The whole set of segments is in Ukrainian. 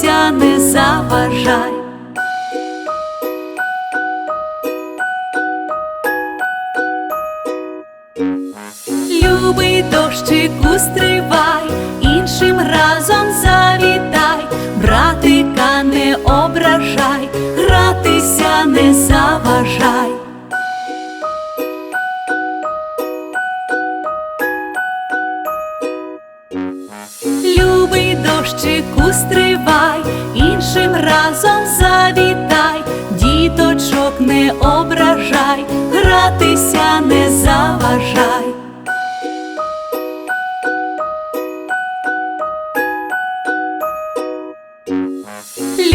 серця не заважай. Любий дощику стривай, іншим разом завітай, братика не ображай, гратися не заважай. стривай, іншим разом завітай, діточок не ображай, гратися не заважай.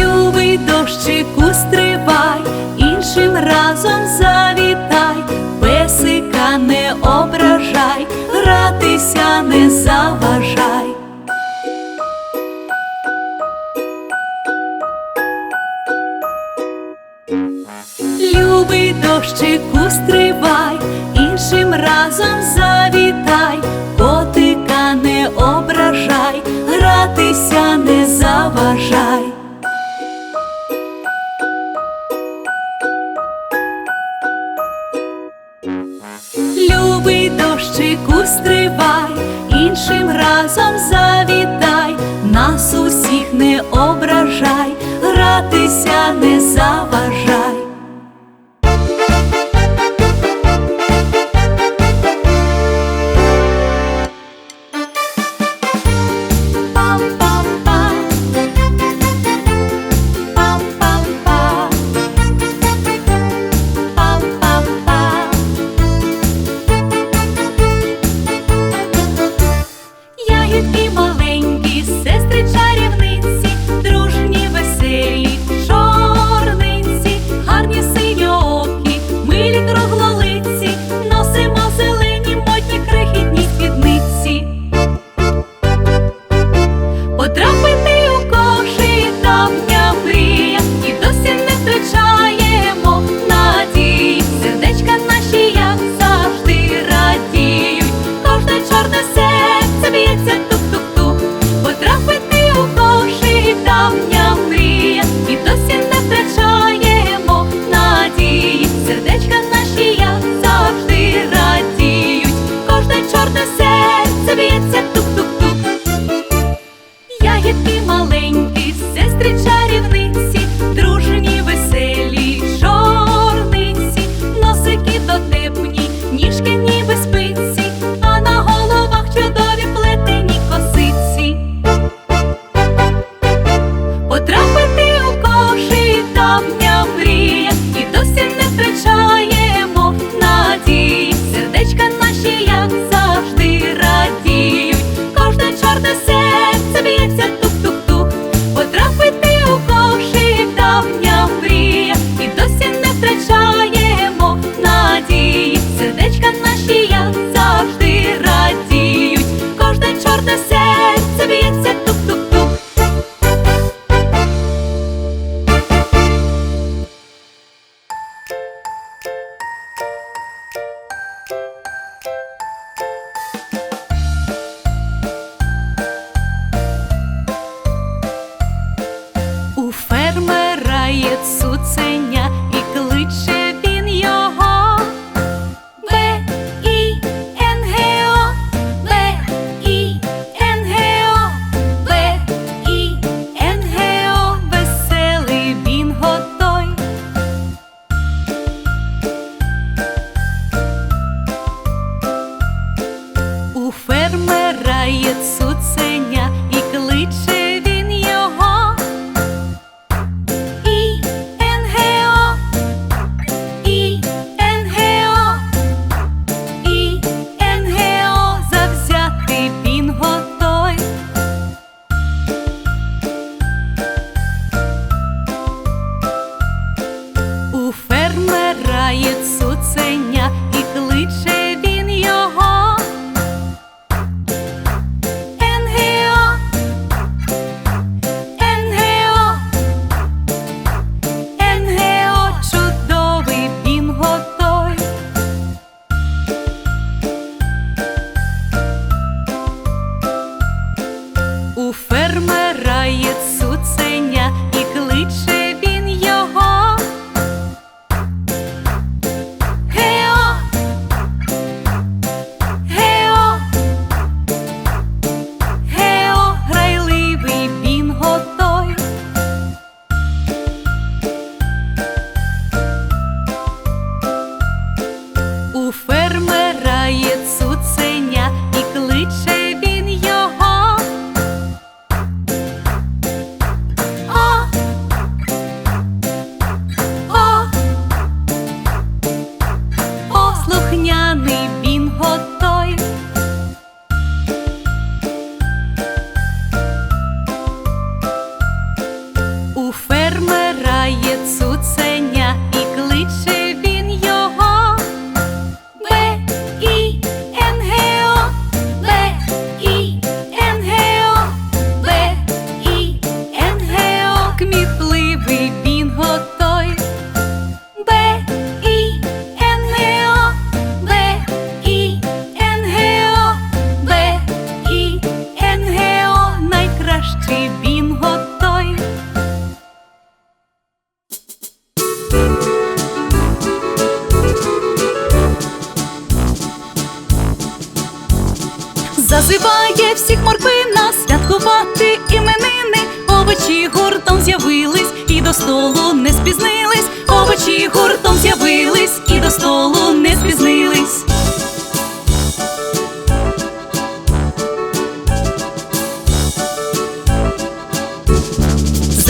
Любий дощик, устривай, іншим разом завітай, песика не ображай, гратися. кущику стривай, іншим разом завітай, котика не ображай, гратися не заважай. Любий дощику стривай, іншим разом завітай, нас усіх не ображай, гратися не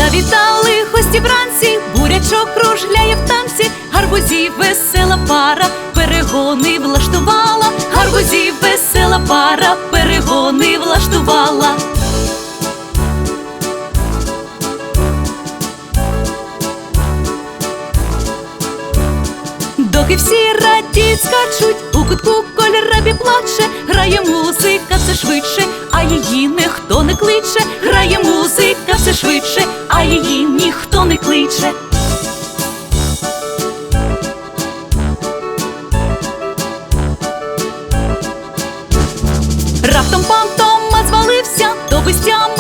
Завітали хості вранці, бурячок кружляє в танці, гарбузів весела пара, перегони влаштувала, гарбузів весела пара, перегони влаштувала. Доки всі радіють, скачуть, у кутку кольорабі плаче, грає музика все швидше, а її ніхто не кличе, грає музика все швидше, а її ніхто не кличе. Раптом пан Тома звалився, до та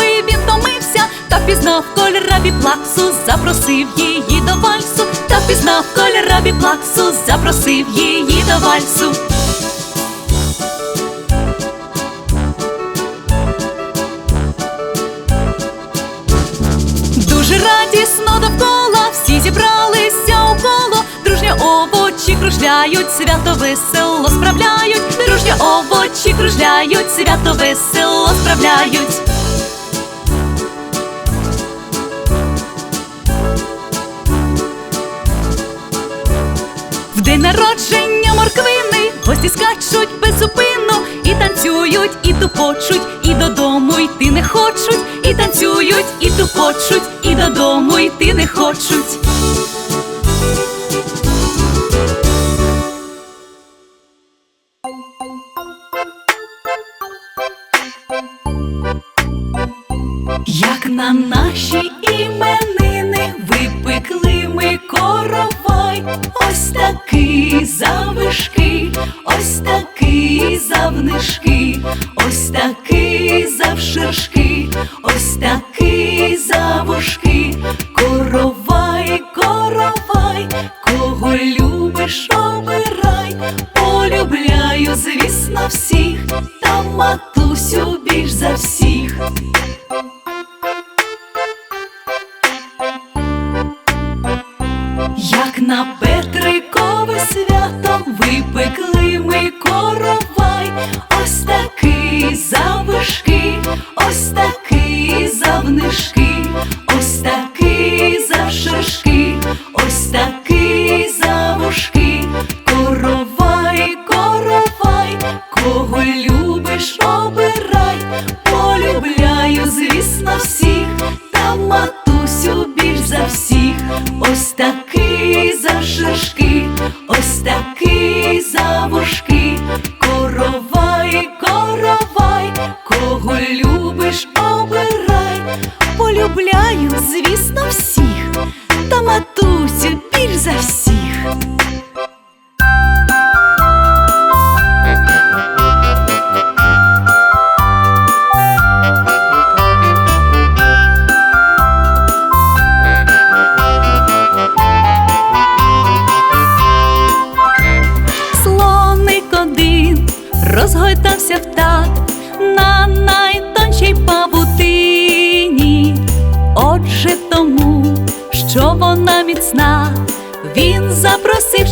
пізнав кольорабі плаксу, запросив її до вальсу, та пізнав кольорабі плаксу, запросив її до вальсу. Дуже радісно довкола, всі зібралися у коло, дружня овочі кружляють, свято весело справляють, дружня овочі кружляють, свято весело справляють. День народження морквини. Гості скачуть без зупину. І танцюють, і тупочуть, і додому йти не хочуть, і танцюють, і тупочуть, і додому йти не хочуть. Як на наші такий завушки, коровай, коровай, кого кого любиш, обирай,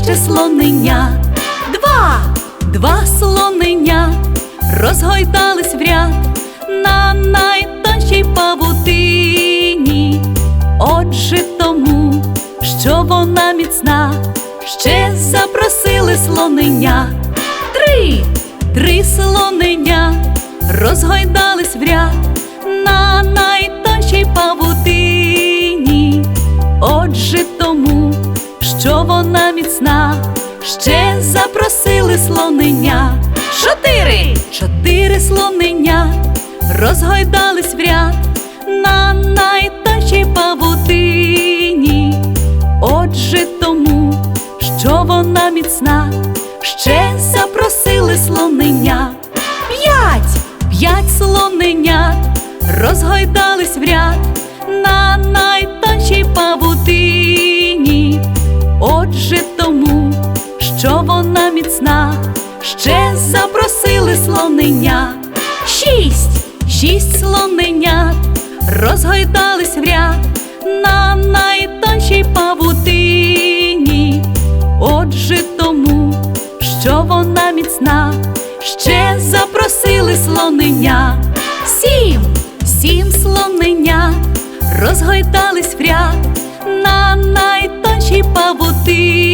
ще слонення. Два, два слонення розгойдались в ряд на найтоншій павутині. Отже, тому, що вона міцна, ще запросили слонення. Три, три слонення розгойдались в ряд запросили слонення. Чотири, чотири слонення розгойдались в ряд на найтоншій павутині. Отже, тому, що вона міцна, ще запросили слонення. П'ять, п'ять слоненят розгойдались в ряд на найтоншій павутині. Отже, тому, що вона міцна, ще запросили слонення. Шість Шість, слоненят розгойдались в ряд на найтоншій павутині. Отже, тому, що вона міцна, ще запросили слонення. Сім, сім слоненят розгойдались в ряд на найтоншій павутині.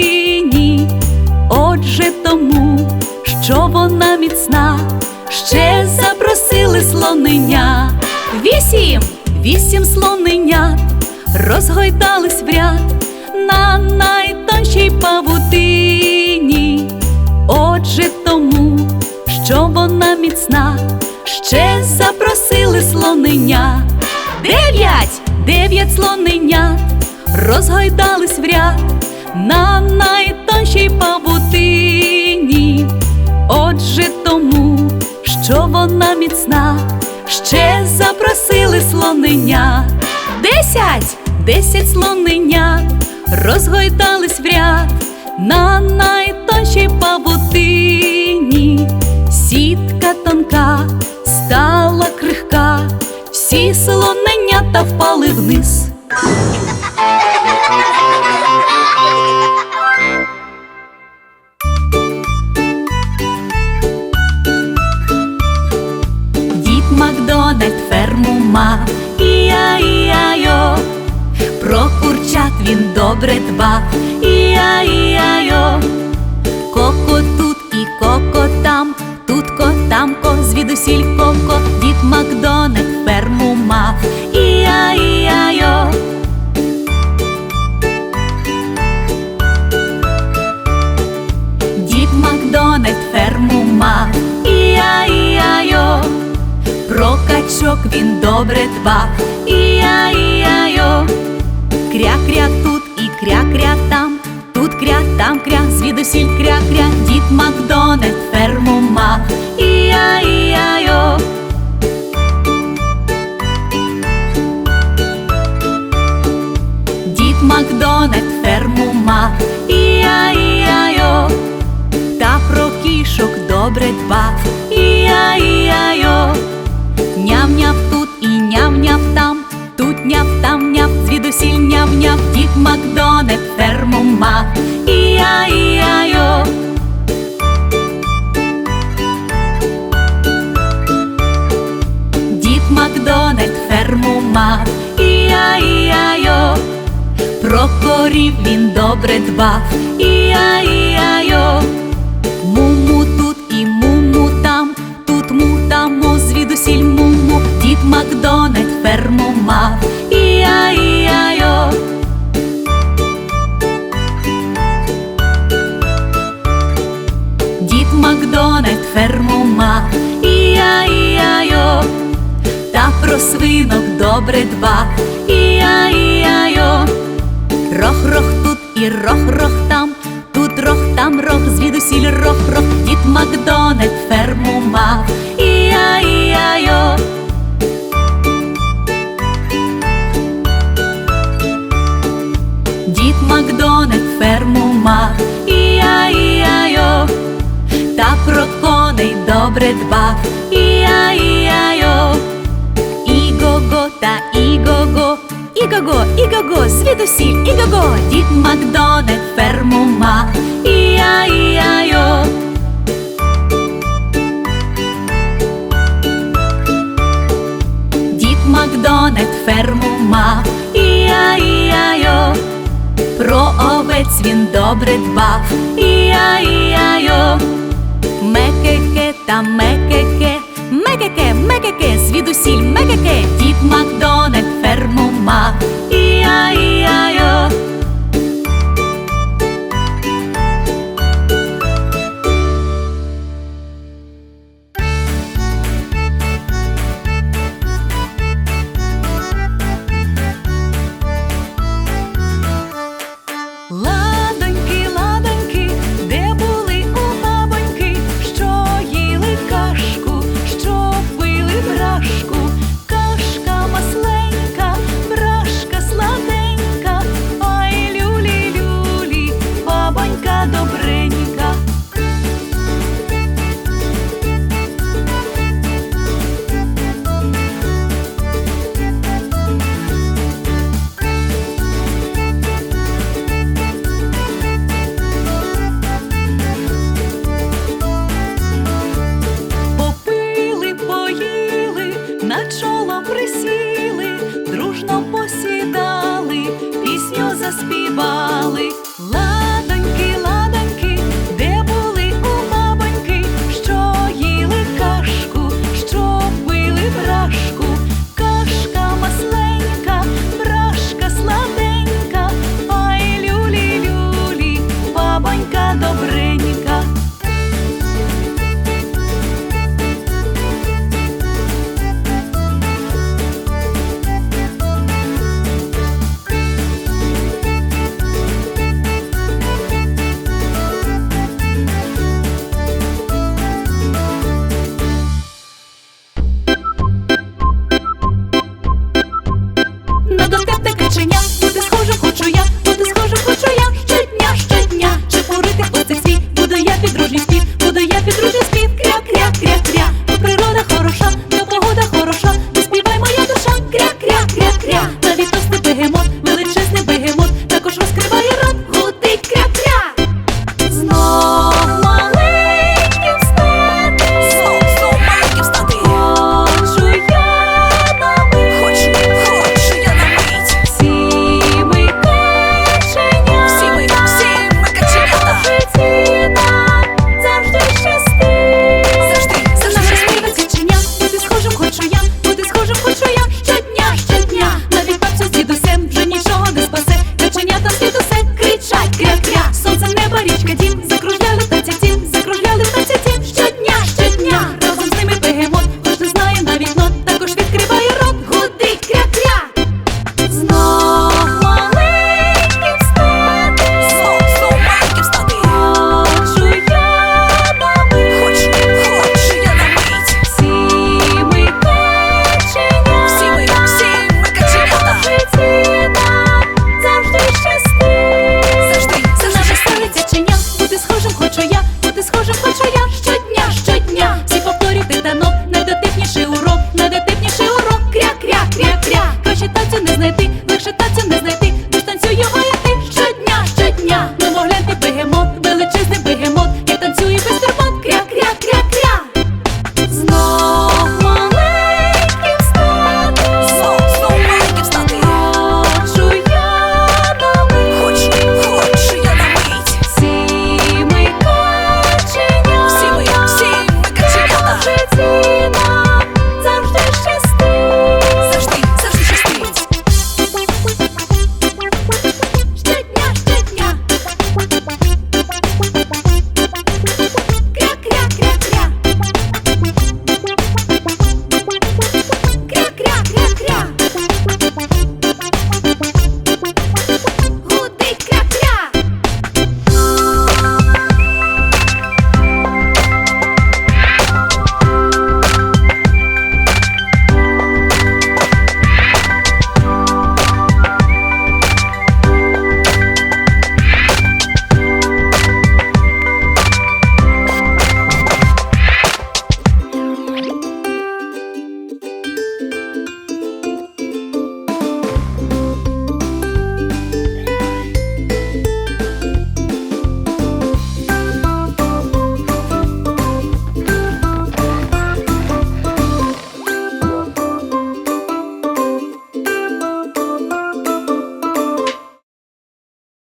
Тому, що вона міцна, ще запросили слонення. Вісім, вісім слоненят розгойдались в ряд на найтоншій павутині. Отже, тому, що вона міцна, ще запросили слонення. Дев'ять, дев'ять слоненят розгойдались в ряд на найтоншій павутині. Отже, тому, що вона міцна, ще запросили слонення. Десять, десять слоненят розгойдались в ряд на найтоншій павутині. Сітка тонка стала крихка, всі слоненята впали вниз. Ферму мав, іа-іа-йо Про курчат він добре дбав, іа-іа-йо Коко тут і коко там, тут ко там ко, звідусіль коко Дід Макдональд ферму мав, іа-іа-йо Про він добре дбав, іа-іа-йо Кря-кря тут і кря-кря там, тут кря, там кря, звідусіль кря-кря. Дід Макдональд ферму мав, іа-іа-йо Дід Макдональд ферму мав, іа-іа-йо Та про кішок добре дбав, іа-іа-йо Ням-ням Дід Макдональд ферму мав, іа-іа-йо Дід Макдональд ферму мав, іа-іа-йо Про корів він добре дбав, іа-іа-йо Муму тут і муму там, тут му там звідусіль муму. Дід Макдональд ферму мав, іа-іа-йо Макдональд ферму мав, іа-іа-йо Та про свинок добре дбав, іа-іа-йо Рох-рох тут і рох-рох там, тут рох, там рох, звідусіль рох-рох. Дід Макдональд ферму мав, іа-іа-йо Дід Макдональд іа-іа-йо Та про коней добре дбав, іа-іа-йо Іго-го та іго-го, іго-го, іго-го, звідусіль, іго-го. Дід Макдональд ферму мав, іа-іа-йо Дід Макдональд ферму мав, іа-іа-йо Про овець він добре дбав, іа-іа-йо Мекеке та мекеке, мекеке, мекеке, звідусіль мекеке, дід Макдональд